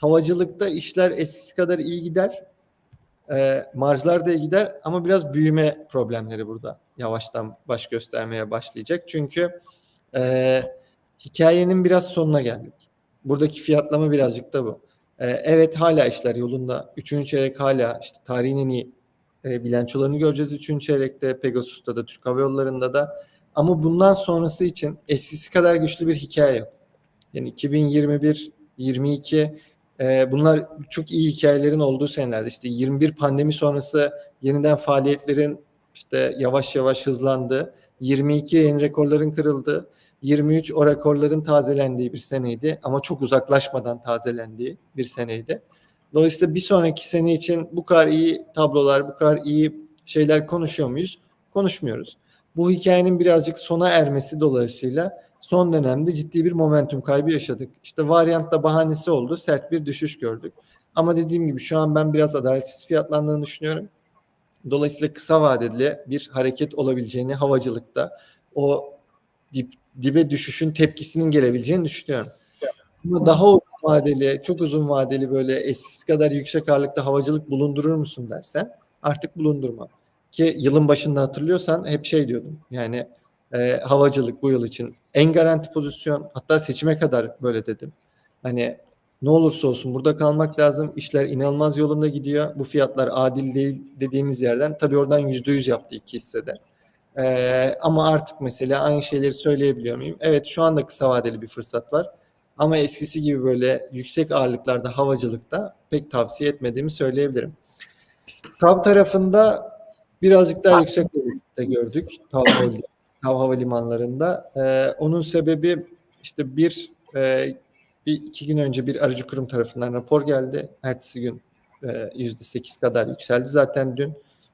havacılıkta işler eskisi kadar iyi gider. E, marjlar da iyi gider ama biraz büyüme problemleri burada yavaştan baş göstermeye başlayacak. Çünkü e, hikayenin biraz sonuna geldik. Buradaki fiyatlama birazcık da bu. E, evet hala işler yolunda. Üçüncü çeyrek hala işte tarihin en iyi e, bilançolarını göreceğiz. Üçüncü çeyrekte Pegasus'ta da Türk Hava Yolları'nda da. Ama bundan sonrası için eskisi kadar güçlü bir hikaye yok. Yani 2021, 22 e, bunlar çok iyi hikayelerin olduğu senelerde. İşte 21 pandemi sonrası yeniden faaliyetlerin işte yavaş yavaş hızlandı. 22 yeni rekorların kırıldı. 23 o rekorların tazelendiği bir seneydi ama çok uzaklaşmadan tazelendiği bir seneydi. Dolayısıyla bir sonraki sene için bu kadar iyi tablolar, bu kadar iyi şeyler konuşuyor muyuz? Konuşmuyoruz. Bu hikayenin birazcık sona ermesi dolayısıyla son dönemde ciddi bir momentum kaybı yaşadık. İşte varyant bahanesi oldu. Sert bir düşüş gördük. Ama dediğim gibi şu an ben biraz adaletsiz fiyatlandığını düşünüyorum. Dolayısıyla kısa vadeli bir hareket olabileceğini havacılıkta o dip, dibe düşüşün tepkisinin gelebileceğini düşünüyorum. Ama daha uzun vadeli, çok uzun vadeli böyle eskisi kadar yüksek ağırlıkta havacılık bulundurur musun dersen artık bulundurmam. Ki yılın başında hatırlıyorsan hep şey diyordum. Yani e, havacılık bu yıl için en garanti pozisyon hatta seçime kadar böyle dedim. Hani ne olursa olsun burada kalmak lazım. İşler inanılmaz yolunda gidiyor. Bu fiyatlar adil değil dediğimiz yerden tabii oradan yüzde yüz yaptı iki hissede. Ee, ama artık mesela aynı şeyleri söyleyebiliyor muyum? Evet şu anda kısa vadeli bir fırsat var. Ama eskisi gibi böyle yüksek ağırlıklarda havacılıkta pek tavsiye etmediğimi söyleyebilirim. TAV tarafında birazcık daha yüksek de gördük TAV, TAV havalimanlarında. Ee, onun sebebi işte bir, e, bir iki gün önce bir aracı kurum tarafından rapor geldi. Ertesi gün yüzde sekiz kadar yükseldi zaten dün.